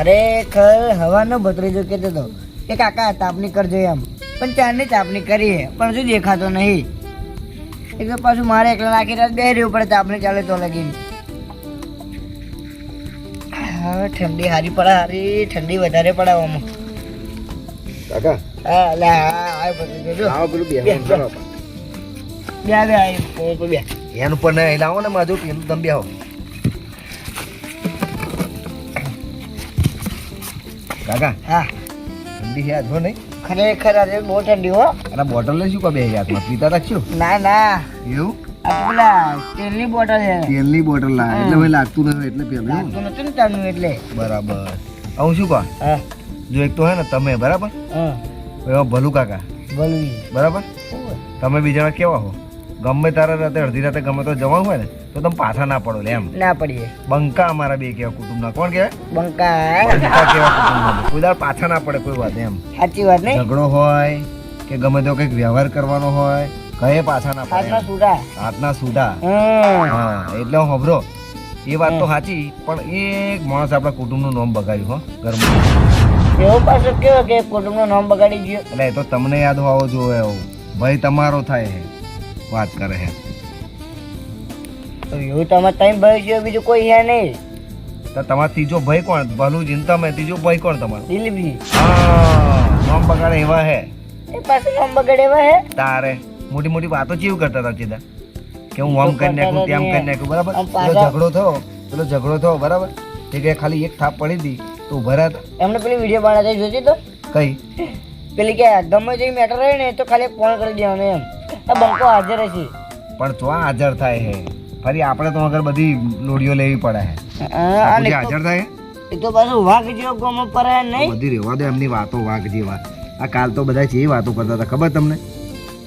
ખરેખર હવાનો ભત્રીજો કહેતો હતો. કે કાકા તાપણી કરજો એમ પણ ચારની તાપણી કરીએ પણ હજુ દેખાતો નહીં? એક તો પાછું મારે એકલા નાખી રાત બે રહ્યું પડે તાપણી ચાલે તો લગીને. હવે ઠંડી હારી પડે હારી ઠંડી વધારે પડે આમાં. કાકા. હા લે હા ભત્રીજો જો. પેલું બે બે, બે. બે બે બે બે એનું પણ લાવો ને માધુ પેલું તમે બેહો. કાકા? હા. ઠંડી છે આજો નહીં? ખરેખર આજે બહુ ઠંડી હો. અરે બોટલ લઈ શું બે હાથમાં? પીતા રાખજો ના ના. એવું? આ તો બોટલ છે. તેલની બોટલ લા. એટલે ભાઈ લાગતું નથી એટલે પેલું. લાગતું નથી ને તાનું એટલે. બરાબર. હું શું કહો હા. જો એક તો હે ને તમે બરાબર? હા. ભલું કાકા. ભલું બરાબર? તમે બીજા કેવા હો? ગમે તારે રાતે અડધી રાતે ગમે તો જવાનું હોય ને તો તમે પાછા ના પડો એમ. ના પડીએ. બંકા અમારા બે કેવા કુટુંબના. કોણ કેવાય? બંકા બંકા કેવા કુટુંબના. કોઈ દાડ પાછા ના પડે કોઈ વાત એમ. સાચી વાત નહીં? ઝઘડો હોય કે ગમે તો કંઈક વ્યવહાર કરવાનો હોય કયે પાછા ના પડે હાથના. સુડા. હાથના સુધા હા એટલે હું હબરો એ વાત તો સાચી પણ એક માણસ આપણા કુટુંબનું નામ બગાડ્યું હો ઘરમાં. એવો પાછો કેવો કે કુટુંબનું નામ બગાડી ગયો? એટલે તો તમને યાદ હોવો જોઈએ ભાઈ તમારો થાય વાત કરે છે તો એવું તમારે ટાઈમ ભય છે બીજું કોઈ છે નહીં. તો તમારો ત્રીજો ભાઈ કોણ? ભલું ચિંતા મેં ત્રીજો ભાઈ કોણ તમારો? દિલીપજી. હા નામ બગાડે એવા હે. એ પાસે નામ બગાડે એવા હે? તારે. મોટી મોટી વાતો ચીવ કરતા હતા સીધા કે હું આમ કરી નાખું તેમ કરી નાખું બરાબર? પેલો ઝઘડો થયો પેલો ઝઘડો થયો બરાબર? તે કે ખાલી એક થાપ પડી હતી તો ઊભા રહ્યા. એમને પેલી વીડિયો બનાવતા જોતી તો? કઈ? પેલી કે ગમે તે મેટર રહે ને તો ખાલી ફોન કરી દેવાનો એમ. બંકો હાજર છે પણ તો હાજર થાય હે. ફરી આપણે તો અગર બધી લોડીઓ લેવી પડે હે. હાજર થાય એ તો પાછું વાઘ જેવો ગમો પડે નહીં. બધી રહેવા દે એમની વાતો વાઘ જેવા. આ કાલ તો બધા છે એ વાતો કરતા હતા ખબર તમને?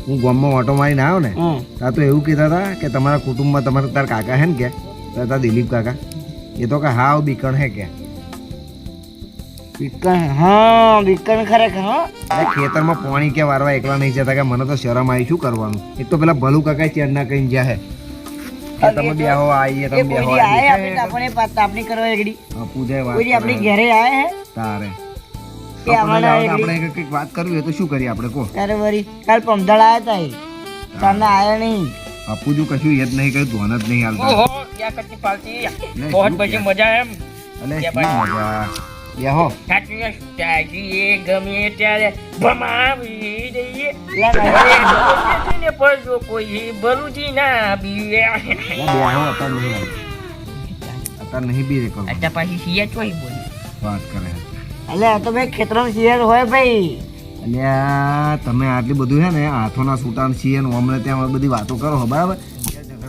હું ગામમાં ઓટો મારીને આવ્યો ને ત્યાં તો એવું કહેતા હતા કે તમારા કુટુંબમાં તમારા તાર કાકા હે ને કે તારા તાર દિલીપ કાકા. એ તો કે હાવ બીકણ હે કે. બીકણ હા બીકણ ખરેખર હા. ખેતરમાં પાણી કે વારવા એકલા નહીં જતા કે મને તો શરમ આવી શું કરવાનું? એક તો પેલા ભલું કાકા ચેડ ના હે. તમે તમે આપણે તાપણી કરવા એકડી. હા, પૂજાએ વાત આપણી ઘરે આયા હે. તારે. કે કરવી તો શું કરીએ આપણે કહો. ત્યારે વરી કાલ પમદળ આયા તા એ. આયા નહીં. આપું કશું યાદ નહીં કર્યું ધોન જ નહીં હાલતા. ઓહો ક્યાં પાલતી? બહોત? મજા એમ. અલે મજા? સાચી ગમે ત્યારે ભમાવી દઈએ. ના, પર જો કોઈ ભલુજી ના બીવે. અત્યારે નહીં હાલતું. અત્યારે નહીં બી કરવું અત્યાર પાછી સિયા ચોઈ બોલી. વાત કરે. આ તો ભાઈ ખેતરમાં શિયાળ હોય ભાઈ. અને તમે આટલી બધું છે ને હાથોના સુટાન છીએ ને અમને ત્યાં બધી વાતો કરો બરાબર?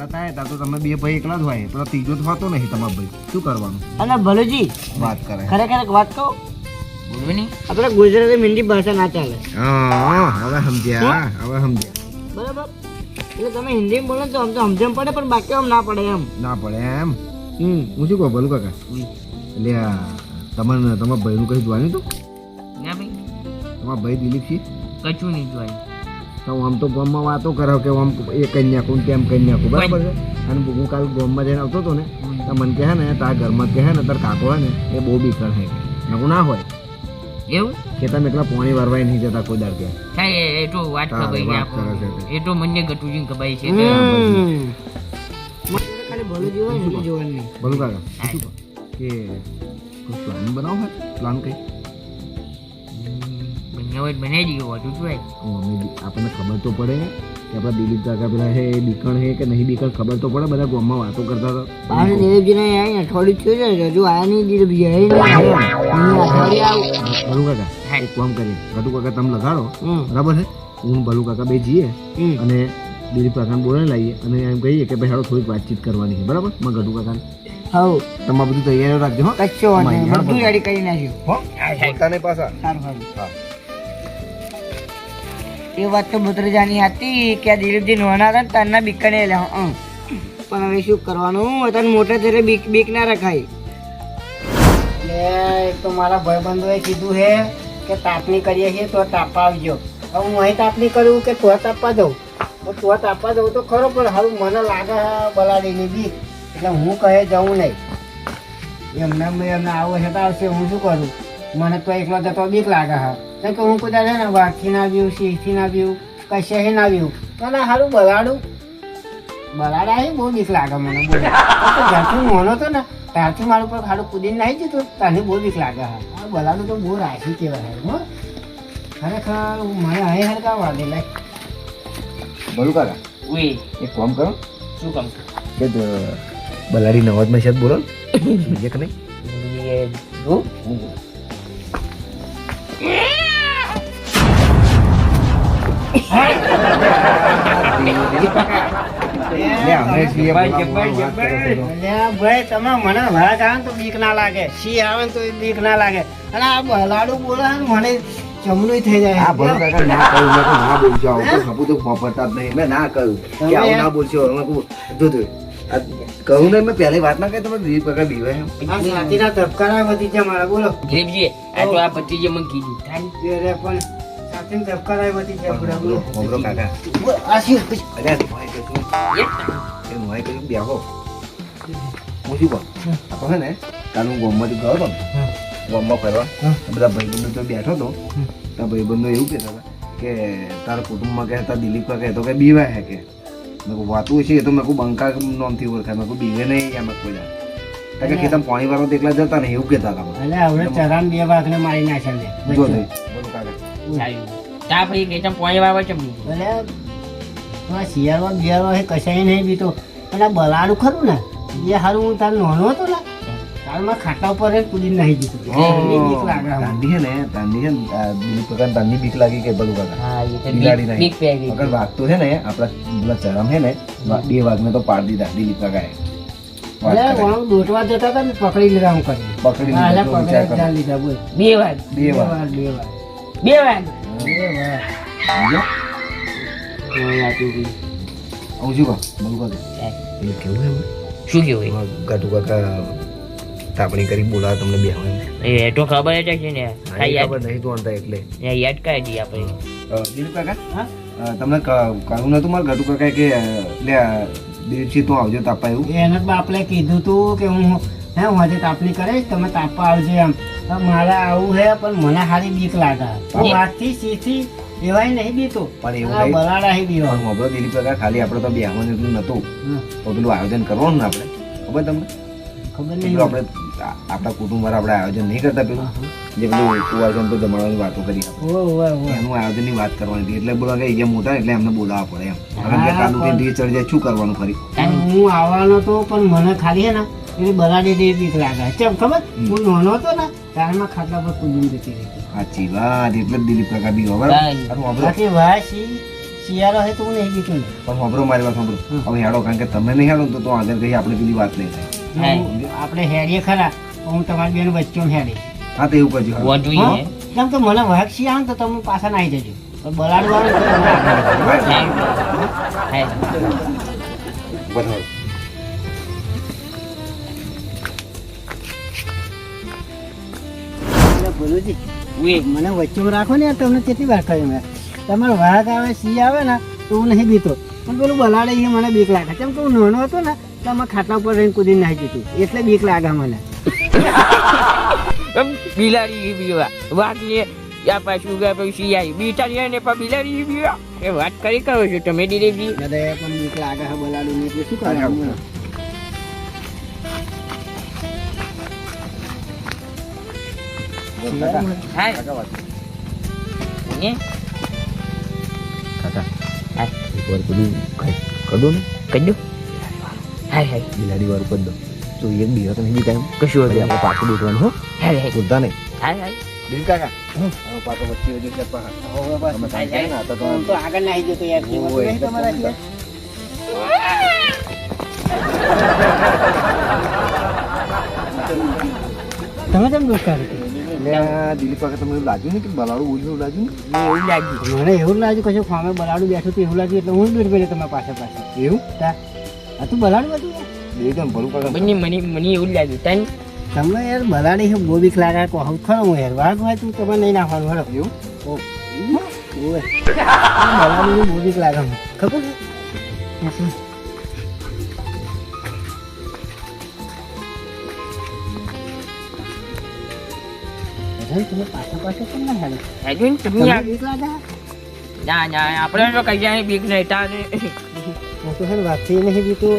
ઝઘડા થાય તો તમે બે ભાઈ એકલા જ હોય પેલો ત્રીજો તો હોતો નહીં તમારો ભાઈ. શું કરવાનું? અને ભલુજી વાત કરે. ખરેખર એક વાત કહું? બોલવું નહીં. આપણે ગુજરાતી હિન્દી ભાષા ના ચાલે. હા હવે સમજ્યા હવે સમજ્યા. બરાબર. એટલે તમે હિન્દીમાં બોલો તો આમ તો સમજણ પડે પણ બાકી આમ ના પડે એમ. ના પડે એમ? હમ. હું શું કહું ભલું કાકા. એટલે આ તમને તમારા ભાઈનું કઈ જોવાનું હતું ના ભાઈ. તમારા ભાઈ દિલીપ છે કચું નહીં જોઈ તો આમ તો ગામમાં વાતો કરો કે આમ એ કઈ નાખું ને તેમ કઈ નાખું બરાબર. છે અને હું કાલ ગામમાં જઈને આવતો હતો ને તો મને કહે ને તારા ઘરમાં કહે ને તાર કાકો હોય ને એ બહુ બીકણ હે. નકું ના હોય. એવું? કે તમે એકલા પાણી વારવાય નહીં જતા કોઈ દાડ કે થાય એ- તો વાત ખબર છે. એ તો મને ગટુજી ખબર છે. ખાલી ભલું જોવાય ને બીજું જોવાનું નહીં. કાકા. કે કોઈ પ્લાન બનાવો પ્લાન કઈ? બનાવટ બનાવી દઈએ વધુ જોઈએ. અમે આપણને ખબર તો પડે કે આપણા દિલીપ કાકા પેલા હે એ બીકણ હે કે નહીં બીકણ ખબર તો પડે બધા ગામમાં વાતો કરતા હતા. પાણી દિલીપજી ને આવીને અઠવાડિયું થયું છે હજુ આયા નહીં દિલીપજી ભલું કાકા એક કામ કરીએ. ઘટુ કાકા તમે લગાડો. બરાબર છે? હું ભલું કાકા બે જઈએ અને દિલીપ કાકાને બોલાવી લાવીએ અને એમ કહીએ કે ભાઈ હાલો થોડીક વાતચીત કરવાની છે. બરાબર? માં ઘટુ કાકાને. હવ. તમારે બધું તૈયારી રાખજો હો. કચ્છો બધું રેડી કરી નાખ્યું. હો. પોતાને પાછા. સારું સારું. હા. એ વાત તો ભદ્રજાની હતી કે આ દિલીપજી નોના હતા તારના બીકને લ્યા હં. પણ હવે શું કરવાનું? તને મોટા થઈને બીક બીક ના રખાય. એક તો મારા ભાઈબંધોએ કીધું છે કે તાપણી કરીએ છીએ તો તાપા આવજો. હવે હું અહીં તાપણી કરું કે તો તાપવા જાઉં તો તો તાપવા જાઉં તો ખરો, પણ હવે મને લાગે બલાડીની બીક. એટલે હું કહે જવું નહીં. એમને એમને આવો છે તો આવશે હું શું કરું? મને તો એકલો જતો બીક લાગે હા કેમ કે હું કદાચ છે ને વાઘથી ના આવ્યું સિંહથી ના આવ્યું કશે ના આવ્યું? તો સારું બલાડું બલાડા એ બહુ બીક લાગે મને જ્યાંથી હું મોનો તો ને ત્યારથી મારું પર ખાડું કૂદીને નાહી જતું ત્યાંથી બહુ બીક લાગે હા. બગાડું તો બહુ રાશી કહેવાય હો ખરેખર મને અહીં હરકા વાગે લે બોલું કાકા. ઉઈ. એક કામ કરો. શું કામ? કે બલારી બલાડી નવાજમાં છે બોલો. બીજે કે નહીં? એ ભાઈ, તમે મને વાઘ આવે તો બીક ના લાગે. સિંહ આવે તો બીક ના લાગે. અને આ બલાડું બોલે ને મને જમણું થઈ જાય. આ ભલું કાકા ના કહ્યું મેં ના બોલજો આવું તો તો વાપરતા જ નહીં. મેં ના કહ્યું કે આવું ના બોલશો. મેં કહું જો જો કહું નહીં મેં પહેલી વાત ના કહી તમે દીપ કાકા બીવે આ છાતીના ધબકારા વધી જાય મારા બોલો. ગ્રેપજી આ તો આ પતિ જે મને કીધું. થાય પણ છાતીના ધબકારા વધી જાય પૂરા બોલો કાકા. આ શું અરે આ મોય કહ્યું એ મોય કહ્યું બેહો. હું શું કહું? આ તો હે ને કાલ હું ગોમમાંથી ગયો હતો. ગોમમાં ફરવા. બધા ભાઈબંધો તો બેઠો હતો. ત્યાં ભાઈબંધો એવું કહેતા હતા કે તારા કુટુંબમાં કહેતા તારા દિલીપ કાકા તો કે બીવાય હે કે. મેં વાતું છે એ તો મેં કોઈ બંકા નામથી ઓળખાય. મેં કોઈ બીવે નહીં એમ કોઈ જા કે ખેતમ પાણી વાળો તો એકલા જતા ને એવું કહેતા હતા એટલે હવે ચરામ બે વાઘને મારી નાખ્યા જો તા પછી હે કશાય નહીં બીતો. અને બલાડું ખરું ને? એ હારું હું તાર નાનો હતો તારમાં ખાટા ઉપર દીધું બીક લાગે કે બધું કાકા હા તો બિલાડી બીક નહીં. બીક પેરી અગર વાઘ તો છે ને આપડા પેલા ચરમ છે ને બે વાઘને તો પાડી દીધા દિલીપ કાકાએ દોટવા જતા હતા ને પકડી લીધા હું કરી. પકડી લીધા બે વાર. બે વાર બે વાર. બે. આવું શું કેવું ગાટુ કાકા તાપણી કરી બોલાવે તમને બે એ તો ખબર જ છે ને ખબર નહીં તું એટલે યાદ કરી દઈએ આપણે હા? તમને કહ્યું નતું મારા ગાટુ કાકા કે લે દિલીપસિંહ તું આવજો તાપા એવું એને આપણે કીધું તું કે હું હે, હું આજે તાપણી કરીશ, તમે તાપવા આવજો એમ મારે આવું હે પણ મને હારી બીક લાગે. પણ વાતથી સીથી એવાય નહીં બીતો. પણ એવું. બલાડા હી બીવા. હોભળો દિલીપ કાકા ખાલી આપણે તો બેહવાનું એટલું નતું તો પેલું આયોજન કરવાનું ને આપણે. ખબર તમને? ખબર નહીં. આપણે આપણા કુટુંબ વાળા આપણે આયોજન નહીં કરતા પેલું. જે પેલું કુવાજન તો જમાડવાની વાતો કરી એનું આયોજનની વાત કરવાની હતી. એટલે બોલા કે એ મોટા એટલે એમને બોલાવવા પડે એમ. કારણ કે કાલુ ચડી જાય શું કરવાનું ફરી? હું આવવાનો તો પણ મને ખાલી હે ને એ બલાડી દે બીક લાગે. ચમ ખબર? હું નાનો હતો ને તારમાં ખાટલા પર કૂદીને જતી રહી સાચી વાત એટલે દિલીપ કાકા બી વાહ શી શિયાળો હે તો હું નહીં બીતું ને પણ હોભળો મારી વાત હોભળો હવે હેડો કારણ કે તમે નહીં હેડો તો તો આગળ કઈ આપણે પેલી વાત નહીં થાય. આપણે હેડીએ ખરા હું તમારી બેન વચ્ચો હેડી. હા તો એવું કરજો. કેમ કે મને વાઘ શિયાળો ને તો તમે પાછા નાઈ જજો. પણ બલાડ વાળો ને. બરાબર. ભોલુજી, મને વચ્ચે રાખો ને તમને કેટલી વાર કહ્યું મેં. તમારો વાઘ આવે સિંહ આવે ને તો હું નહીં બીતો. પણ પેલું બલાડે એ મને બીક લાગે. કેમ કે હું નાનો હતો ને તો અમે ખાટલા ઉપર રહીને કૂદી નાખી દીધું એટલે બીક લાગે મને. બિલાડી બીવા વાઘને યા પાછું ગયા પછી શિયાળી બિચારી ને પણ બિલાડી બીવા એ વાત કરી કરો છો તમે ડિલેવરી દાદા પણ બીક લાગે બલાડું એટલે શું કરવાનું? તો એક દિવસ બીતા એમ કશું હતું આપણે પાછું બેઠવાનું હો બોલતા નહીં હાય હાય દિલીપ કાકા પાછો વચ્ચે એટલે. તમે. તમે કેમ દોસ્તા એટલે દિલીપ કાકા તમને એવું લાગ્યું ને કે બલાડું બોલ્યું એવું લાગ્યું એવું લાગ્યું. મને એવું લાગ્યું કશું ફામે બલાડું બેઠું એવું લાગ્યું એટલે હું દૂર પડ્યો તમારા પાસે પાસે એવું? આ તું બલાડું હતું. યાર? એ તો ભલું કાકા. મને મને મને એવું લાગ્યું. તને તમને યાર બલાડી છે બહુ બીક લાગે કહું ખરો હું યાર? વાઘ હોય તું તમે નહીં નાખવાનું હરો એવું? ઓ બલાડી બહુ બીક લાગે ખબર છે? તમે પાછા પાછા કેમ ના હેડો હેજો તમે આ- બીક લાગે? ના ના આપણે તો કઈ જાય બીક નહીં તારે હું તો હે નહીં બીતો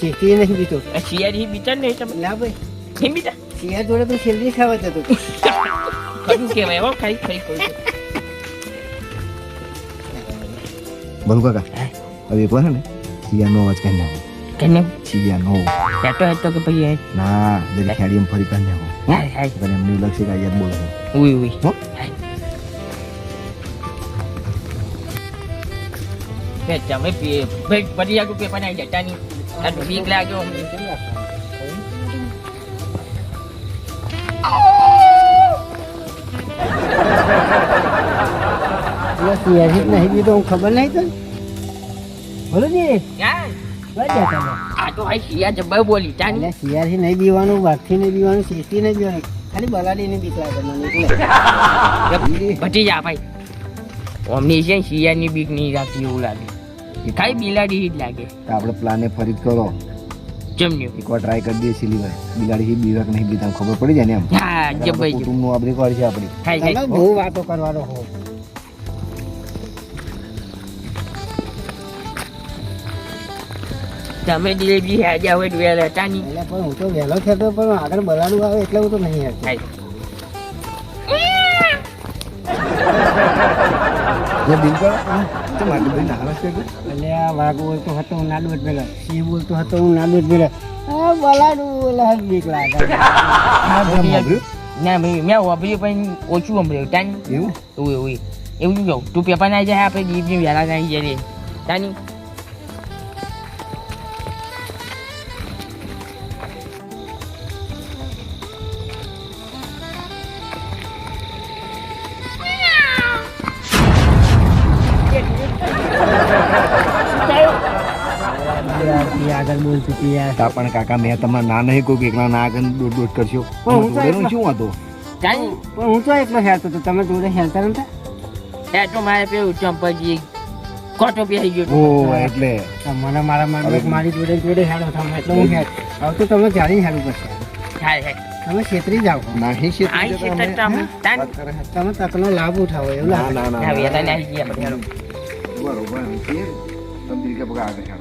શેતી નહીં બીતો. શિયારી બીતા નહીં તમે? ના ભાઈ. નહીં બીતા? શિયાળ જોડે તો શેરડી ખાવા જતો. ખરું કહેવાય હો ખાઈ ખાઈ કરું બોલ કાકા હવે એક વાર છે ને શિયાનો અવાજ કરી નાખો. કેને શિયાનો હેતો હેતો કે પછી હે ના દરેક ખેડી એમ ફરી કરી નાખો. હાય હાય પણ એમને એવું લાગશે કે આ યાદ બોલે છે. ઉઈ ઉઈ હો? બે તમે પી ભાઈ પડી આગળ પેપર આવી જતા નહીં આ તો બીક લાગ્યો અમને. શિયાળી નહીં બીતો હું ખબર નહીં તો બોલો જી યાર, બસ જતા રહો. આ તો હાય શિયા જબ્બર બોલી તાની એટલે શિયાળથી નહીં બીવાનું વાઘથી નહીં બીવાનું શેતી નહીં બીવાનું ખાલી બલાડીને બીક લાગે મને ભટી જા ભાઈ. ઓમની છે ને શિયાળની બીક નહીં રાખતી એવું લાગે. ખાલી બિલાડી જ લાગે. તો આપણે પ્લાને ફરી કરો. જમ્યું એકવાર ટ્રાય કરી દઈએ સિલીવર બિલાડી બીવાક નહીં બીતા ખબર પડી જાય ને એમ. હા જબ્બર કુટુંબનું આપણે છે આપણી. બહુ વાતો કરવાનો હો. તમે જલેબી હાજા હોય તો હતા નહીં એટલે પણ હું તો વહેલો થતો પણ આગળ બલાડું આવે એટલે હું તો નહીં હેરતો ખાઈ એટલે દિલ તો માટે ભાઈ નારાજ છે એટલે આ વાઘ બોલતો હતો હું ના દોટ પેલા સિંહ બોલતો હતો હું ના દોટ પેલા આ બલાડું બોલે બીક લાગે. આ બધા ના ભાઈ મેં વાપર્યું પણ ઓછું વાપર્યું તાની? એવું? એવું એવું એવું જો તું પેપર ના જાય આપણે દીપની વેલા ના જઈએ. તાની? આગળ બોલ ચૂકી યાર. તા પણ કાકા મેં તમને ના નહીં કોઈ એકલા ના આગળ દોડ દોડ કરશો. પણ હું તો શું હતો પણ હું તો એકલો હેરતો હતો તમે જોડે હેરતા નતા? એ તો મારે પેલું ચંપલજી કોટો પહેરી ગયો ઓ એટલે. મને મારા મારી મારી જોડે જોડે હેડો તમે એટલે હું હેર હવે તો તમે જાણી હેરવું પડશે. હા થાય તમે છેતરી જાઓ. નાહી છે આઈ છે તો તમે. તમે તકનો લાભ ઉઠાવો એવું ના ના બરોબર છે. કે બગા આગળ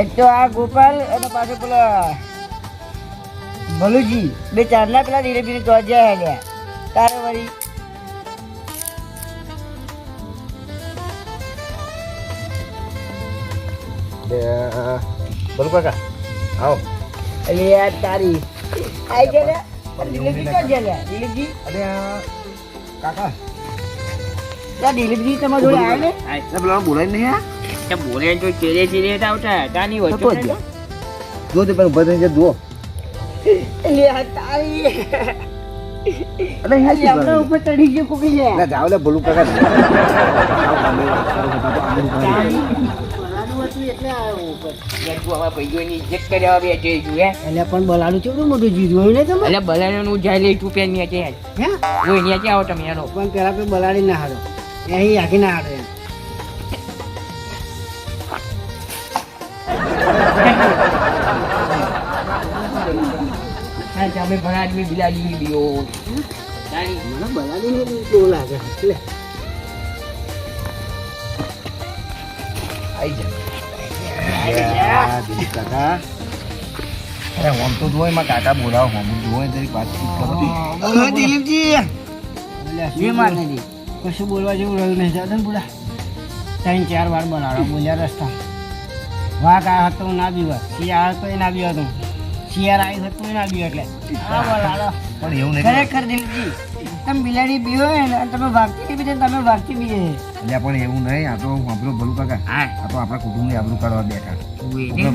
એક તો આ ગોપાલ અને પાછો પેલો ભલુજી બે ચારના પેલા ધીરે ધીરે તો જાય હેલ્યા તારે વળી? બે બોલો કાકા આવો. એટલે યાર તારી. આઈ ગયા લે લે કાકા ત્યાં દિલીપજી તમારા જોડે આવ્યા ને પેલા બોલાય નહીં આ તે બોલે તો ચેરે ચેરે આવતા તાની વચ્ચે જ જો તે તારી અરે યાર એટલે આપણા ઉપર ચડી ગયો કોકી છે ના જાવ લે બોલું કાકા હતું એટલે આવ્યો ઉપર. તું આવા ભાઈઓની ઇજ્જત કરવા છું હે? એટલે પણ બલાડું કેવડું મોટું જીતું હોય ને તમે? એટલે બલાનું જાય લે તું પેન નીચે યાર હે? નીચે આવો તમે યારો પણ પેલા તો બલાડી ના હારો. અહીં આખી ના હારો. એમ તમે ઘણા આદમી બિલાડી બીઓ મને બલાડી ને લાગે? કાકા અરે હોમ તો જોઈ માં કાકા બોલાવો હોમ જોઈ તરી વાતચીત કરો દિલીપજી જે માતાજી કશું બોલવા જેવું રહ્યું નહીં જાતે ને બુડા ત્રણ ચાર વાર બોલાડો બોલ્યા રસ્તા વાઘ આ હતો ના બીવા શિયાળ હતો ના બીવા તું શિયાળ આવી હતું ના બીવા એટલે હા બોલાડો પણ એવું નહીં ખરેખર દિલીપજી તમે બિલાડી બીવો ને તમે તમે વાગતી બીજે તમે વાગતી બી એટલે પણ એવું નહીં આ તો આપણું ભલું કાકા. આ તો આપણા કુટુંબની આબરૂ કરવા બેઠા.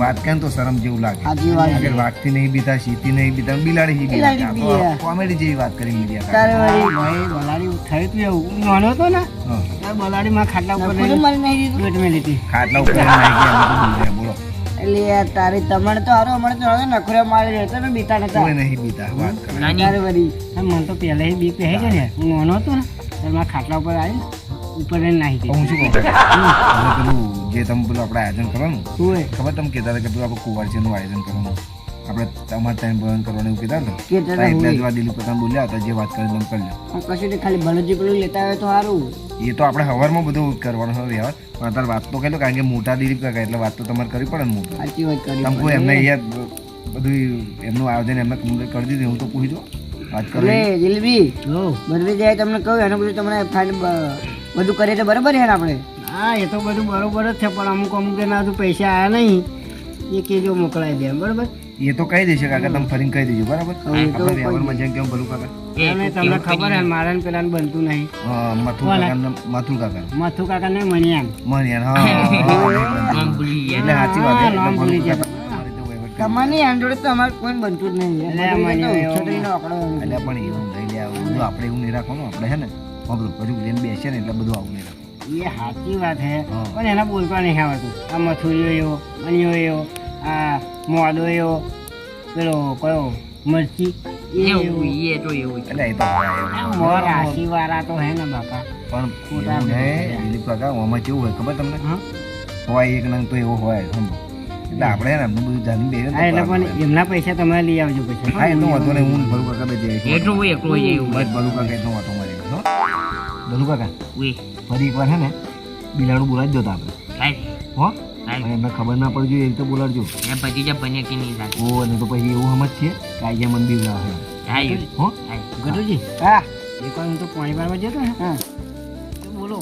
વાત કરે તો શરમ જેવું લાગે? આગળ વાઘથી નહીં બીતા શીતી નહીં બીતા બિલાડી બીએ. કોમેડી જેવી વાત કરી મીડિયા તારે વળી ભાઈ બલાડી થયું તું એવું નાનો હતો ને બલાડી માં ખાટલા ઉપર નહીં દીધું. પેટ મેં લીધી ખાટલા ઉપર ગયા, બોલો. એટલે યાર તારી તમારે તો હારો અમારે તો હવે નખરે મારી રહેતો ને બીતા નતા. નહીં બીતા વાત કરે. નાની તારે વળી મને તો પહેલા બીક પહે છે ને. હું નાનો હતો ને મારા ખાટલા ઉપર આવી ઉપર નાખી હું શું કહું? હવે પેલું જે તમે પેલું આપણે આયોજન કરવાનું શું ખબર તમે કહેતા હતા કે પેલું આપણે કુંવારસીનું આયોજન કરવાનું. આપણે તમારે ટાઈમ ભવન કરવાનું એવું કીધા હતા? એટલે જ દિલીપ કાકા બોલ્યા હતા જે વાત કરી તમે કરી લો કશું ખાલી ભણોજી પેલું લેતા આવે તો સારું. એ તો આપણે હવારમાં બધું કરવાનું હવે વ્યવહાર. પણ અત્યારે વાત તો કહી કારણ કે મોટા દિલીપ કાકા એટલે વાત તો તમારે કરવી પડે ને મોટી. સાચી વાત કરી તમે એમને અહીંયા બધું એમનું આયોજન એમને કરી દીધું હું તો પૂછી દો વાત કરો એટલે દિલબી બદલી જાય તમને કહ્યું એનું બધું તમને ફાઇન બધું કરીએ તો બરાબર છે ને આપણે? હા એ તો બધું બરોબર જ છે પણ અમુક અમુક એના હજુ પૈસા આવ્યા નહીં. એ કેજો મોકલાઈ દે બરાબર? એ તો કહી દેશે કાકા તમે ફરીને કહી દેજો બરાબર? આપણે વ્યવહારમાં જેમ કેમ ભલું કાકા. અને તમને ખબર હે મારા ને પેલા બનતું નહીં. મથુ કાકા કાકા મથુ કાકા ને મણિયાન. મણિયાર હા, હા નામ ભૂલી ગયા. એટલે સાચી વાત નામ ભૂલી ગયા. તમારી કરી. તો અમારે કોઈ બનતું જ નહીં એટલે પણ એવું થઈ જાય બધું આપણે એવું નહીં રાખવાનું. આપણે છે ને વાપરું બધું લઈને બેસીએ ને એટલે બધું આવું નહીં રાખવાનું. એ સાચી વાત છે પણ એના બોલતા નહીં આવતું આ મથુરીઓ એવો અહીંયો એવો આ મોડો એવો પેલો કયો મરચી એવું એવું. એ તો એવું એટલે એ તો રાશિ વાળા તો હે ને બાપા. પણ ખોટા એવું દિલીપ કાકા આમાં કેવું હોય ખબર તમને? હોય એક નંગ તો એવો હોય સમજો. એટલે આપણે ને એમનું બધું જાણી બેસીએ હા, એટલે પણ એમના પૈસા તમે લઈ આવજો પછી. હા એ તો વાંધો નહીં હું ને કાકા બે એટલું હોય એકલું હોય એવું. બસ ભલું કાકા એટલો વાંધો મારી હો. ભલું કાકા ફરી એકવાર હે ને બિલાડું બોલાવી દો આપણે. હો? એમને ખબર ના પડવી જોઈએ એ રીતે બોલાડજો એ ભતીજા બને કે નહીં થાય. ઓ અને તો પછી એવું સમજ છે કે આજે હોય હો? ગટુજી હા. એક વાર હું તો પાણી ભરવા જતો ને. હા. બોલો.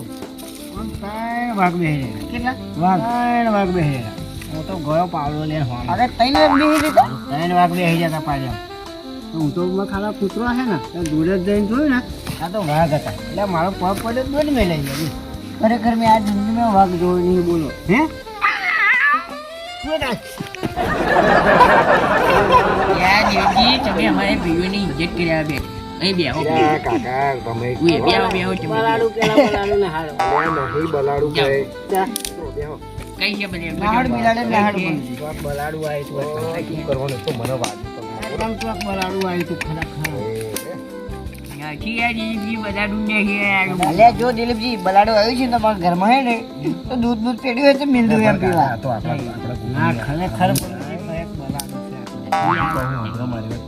ત્રણ વાઘ બેહી. કેટલા? વાઘ. ત્રણ વાઘ હું તો ગયો પાવડો લઈને હોમ અરે તઈને બેસી દીધો? ત્રણ બેહી જતા પાછા હું તો ખાલા કૂતરો છે ને તો દૂર જ જઈને જોયું ને. આ તો વાઘ હતા. એટલે મારો પગ પડ્યો તો દોડ મેં લઈ ગયો ખરેખર મેં આ જિંદગીમાં વાઘ જોયો નહીં બોલો. હે? યાર દેવજી તમે અમારે ભાઈઓની ઇજ્જત કર્યા બે. અહીં બેહો. કાકા તમે બેહો બેહો બલાડું પેલા બલાડું ને હારો નહીં બલાડું. કહે કઈ છે બધે નાહડ બિલાડે નાહડ કઈ છે? બોલજી. ચોક બલાડું. આવ્યું શું કરવાનું? તો મને વાગ્યું એકદમ ચોક બલાડું આવ્યું તું જો દિલીપજી બલાડો આવ્યું છે તમારા ઘરમાં હે ને તો દૂધ દૂધ પેડ્યું હોય તો મિલતું એમ પીવા. તો ના ખરેખર. બલાડું તો બલાડું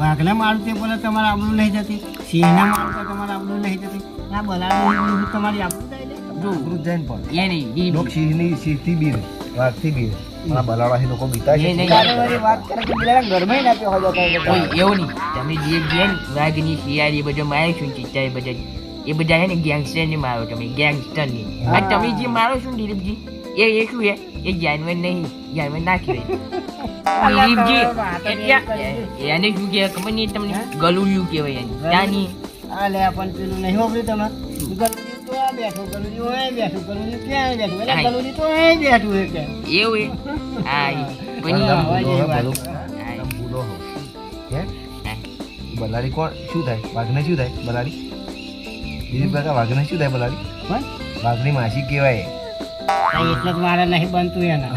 વાઘને મારું તે બોલે તમારે આબરૂ નહીં જતી સિંહને મારું તો તમારે આબરૂ નહીં જતી. ના બલાડું તમારી આબરૂ જાય લે. એ નહીં લોક સિંહની સિંહથી બીર વાઘથી બીર આ બલાડાથી લોકો બીતા છે. એ નહીં. કાલે વાળી વાત કરે કે બિલાડા ઘરમાં ના પીવા હોય કોઈ એવું નહીં. તમે જે જે વાઘની શિયાળ બધો મારો છું ચિત્તા એ બધા એ બધા છે ને ગેંગસ્ટર ને મારો તમે ગેંગસ્ટર ને. આ તમે જે મારો છો ને દિલીપજી એ એ શું છે એ જાનવર નહીં જાનવર નાખી કહેવાય. દિલીપજી એને શું કહેવાય ખબર નહીં તમને? ગલુડિયું કહેવાય એને. ત્યાંની આ લે પણ પેલું નહીં હોભર્યું તમે? આ બેઠું હોય બેઠું ક્યાં બેઠું? એટલે. તો અહીં બેઠું કે. એવું એ? હા. પણ. બલાડી કોણ? શું થાય? વાઘને શું થાય? બલાડી? દિલીપ કાકા વાઘને શું થાય બલાડી? વાઘની માસી કહેવાય. આ એટલે મારે નહીં બનતું એના.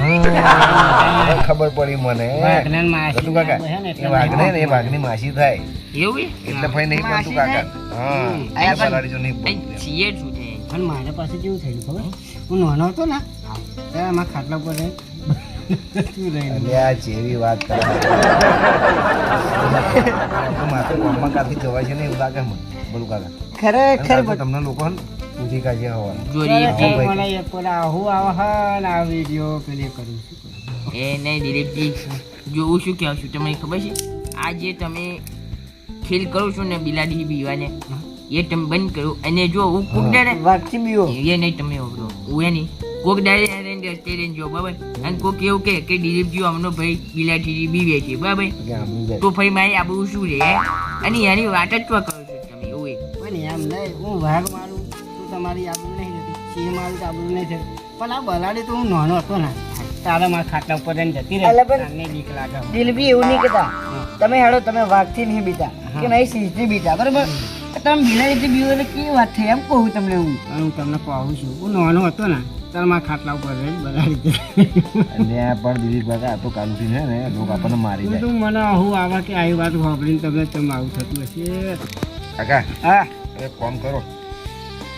ખબર પડી મને. વાઘને માસી કાકા એ વાઘને ને એ વાઘની માસી થાય. એવું એટલે ભાઈ નહીં બનતું કાકા. હા. આ બલાડી જો નહીં બનતું છીએ શું છે. અને મારે પાસે કેવું થયેલું ખબર? હું નાનો હતો ને ત્યારે મારા ખાટલા પર રહી- જેવી વાત કાથી જવાય છે ને એવું લાગે બોલું કાકા. ખરેખર તમને લોકો પૂછી કાઢી એક પેલા આહુ આવે હા ને આ વીડિયો પેલી કરું શું એ નહીં દિલીપજી જોવું શું કહું છું. તમને ખબર છે? આ જે તમે ખેલ કરો છો ને બિલાડી બીવાને? એ તમે બંધ કરો અને જો હું કોક દાડે બીવો એ નહીં તમે ઓગળો હું એ નહીં. કોક દાડે આવીને રસ્તે રહીને જો બરાબર? અને કોક એવું કે કે દિલીપજી અમનો ભાઈ બિલાડી બીવે છે બરાબર? તો ભાઈ મારી આબુ શું રે અને એની વાત જ તો કરો છો તમે એવું એ. પણ એમ નહીં હું વાઘ મારું તું તમારી આબરૂ નહીં થતી સિંહ મારું તો આબરૂ નહીં થતી પણ આ બલાડે તો હું નાનો હતો ને. તારા મારા ખાટલા ઉપર રહીને જતી રહી. બીક લાગે. દિલબી એવું નહીં કહેતા. તમે હેડો તમે વાઘથી નહીં બીતા. કે નહીં સિંહથી બીતા બરાબર? તમે બિલાડીથી બીવો એટલે કેવી વાત થઈ? એમ કહું તમને હું. હું તમને કહું છું. હું નાનો હતો ને ત્યારે મારા ખાટલા ઉપર રહી બધા અને પણ દિલીપ કાકા આ તો કાલુથી છે ને લોકો આપણને મારી જાય. તું મને હું આવા કે આવી વાત વાપરીને તમને તમે આવું થતું હશે. કાકા હા. એક કોમ કરો.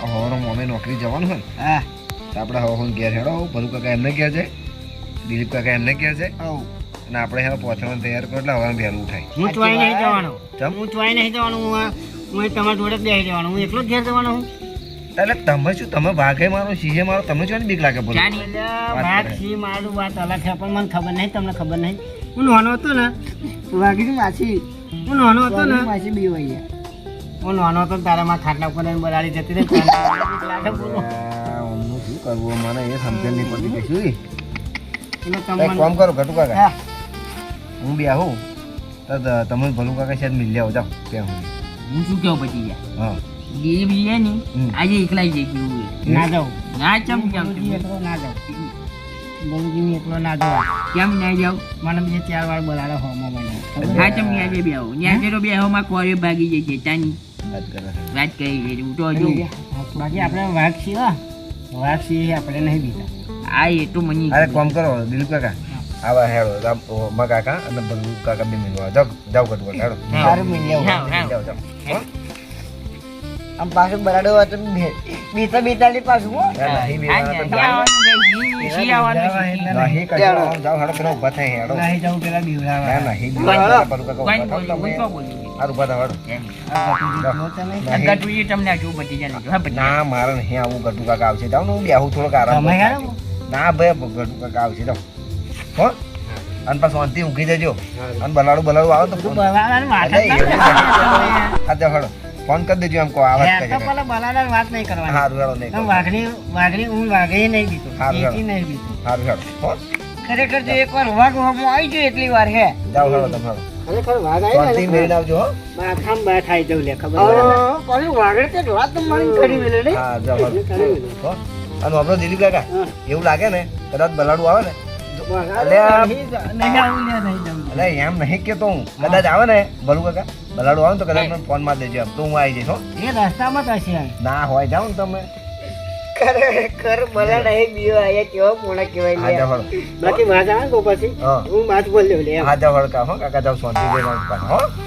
હવે મોમે નોકરી જવાનું હોય ને હા. તો આપણે હવા ઘેર હેડો ભલું કાકા એમને ઘેર જાય દિલીપ કાકા એમને ઘેર જાય આવું. અને આપણે હેડો પહોંચવાનું તૈયાર કરો એટલે હવાનું વહેલું ઉઠાય હું ચોઈ નહીં જવાનું. હું ચોઈ નહીં જવાનું. હું હું તમારા જોડે જ બેસી જવાનું હું એકલો જ ઘેર જવાનો હું એટલે તમે શું તમે વાઘે મારો સિંહે મારો તમને શું બીક લાગે બોલો. સી મારું વાત અલગ છે પણ મને ખબર નહીં તમને ખબર નહીં. હું નાનો હતો ને વાઘીની માછી હું નાનો હતો ને માછી બી હોય હું નાનો હતો ને તારા માં ખાટલા ઉપર બરાડી જતી રહી શું કરવું મને એ સમજણ નહીં પડતી કશું એટલે એક કામ કરો ઘટુ કાકા. હા, હું બી આવું તો તમે ભલું કાકા શાયદ મિલ આવો જાઓ ત્યાં હું હું શું કહું પછી યાર છે ને આજે એકલા જ જઈ ગયું ના જાઉં. ના ચમ કેમ? ના જાઉં. બહુજી એકલો ના જાઉં. કેમ ના જાવ મને બીજે ચાર વાર બોલાવે હોમો મને હા ચમ ન્યા જે બેહો ન્યા જે બે બેહો માં કોરે ભાગી જાય છે તાની વાત કરે છે હું તો હજુ બાકી આપણે વાઘ છીએ. વાઘ છીએ આપણે નહીં બીતા આ એ તો મને અરે કોમ કરો દિલીપ કાકા. આવા હેડો ઓ, મા કાકા અને ભલું કાકા બે મિલવા જાવ જાવ કટ હેડો. સારું મિલ જાવ જાવ હો? આમ પાછું બરાડો હોય તો બે- બીતા બીતા ની પાછું હો. નહીં કશો, જાઓ. હેડો પેલા ઊભા થાય હેડો નહીં જાઉં પેલા ના નહીં કાકા મારે નહીં આવું ગટુ કાકા આવશે હું બેહું થોડોક આરામ ભાઈ ગટુ કાકા આવશે જાઓ. હો? અને પાછું શાંતિ ઊંઘી જજો. અને બલાડું બલાડું આવે તો તું વાત ના. હા જાઓ હેડો ફોન કરી દેજો એમ કહો આવાજ યાર, તો પેલા બલાડાની વાત નહીં કરવાની. હારું હેડો નહીં વાઘણી વાઘની હું વાઘણી નહીં બીતો હારું, એથી નહીં બીતો હારું હેડો હો? ખરેખર જો એકવાર વાઘ હમો આવી જાય એટલી વાર હે? જાવ હેડો તમે ખરેખર વાઘ આવી મેળીને આવજો હો. બાથામ બેઠાઈ જવ લે ખબર? અ, પાછું તે વાત તો મારી કરી મેલે હા જાવ હો? અને આપણો દિલીપ કાકા એવું લાગે ને કદાચ બલાડું આવે ને નહીં નહીં નહીં જવું. અલે એમ નહીં કેતો હું. કદાચ આવે ને ભલું કાકા. ભલાડું આવે ને તો કદાચ મને ફોનમાં દેજો તો હું આવી જઈશ હો. એ રસ્તામાં જ હશે ના હોય જાઓ ને તમે. ખરેખર બલાડા એ બીઓ આયા કેવા પૂર્ણ કહેવાય હા. બાકી વાઘ આવે ને તો પછી હું. બાત બોલ્યો લે. હા હળકા હો. કાકા જાઓ શાંતિ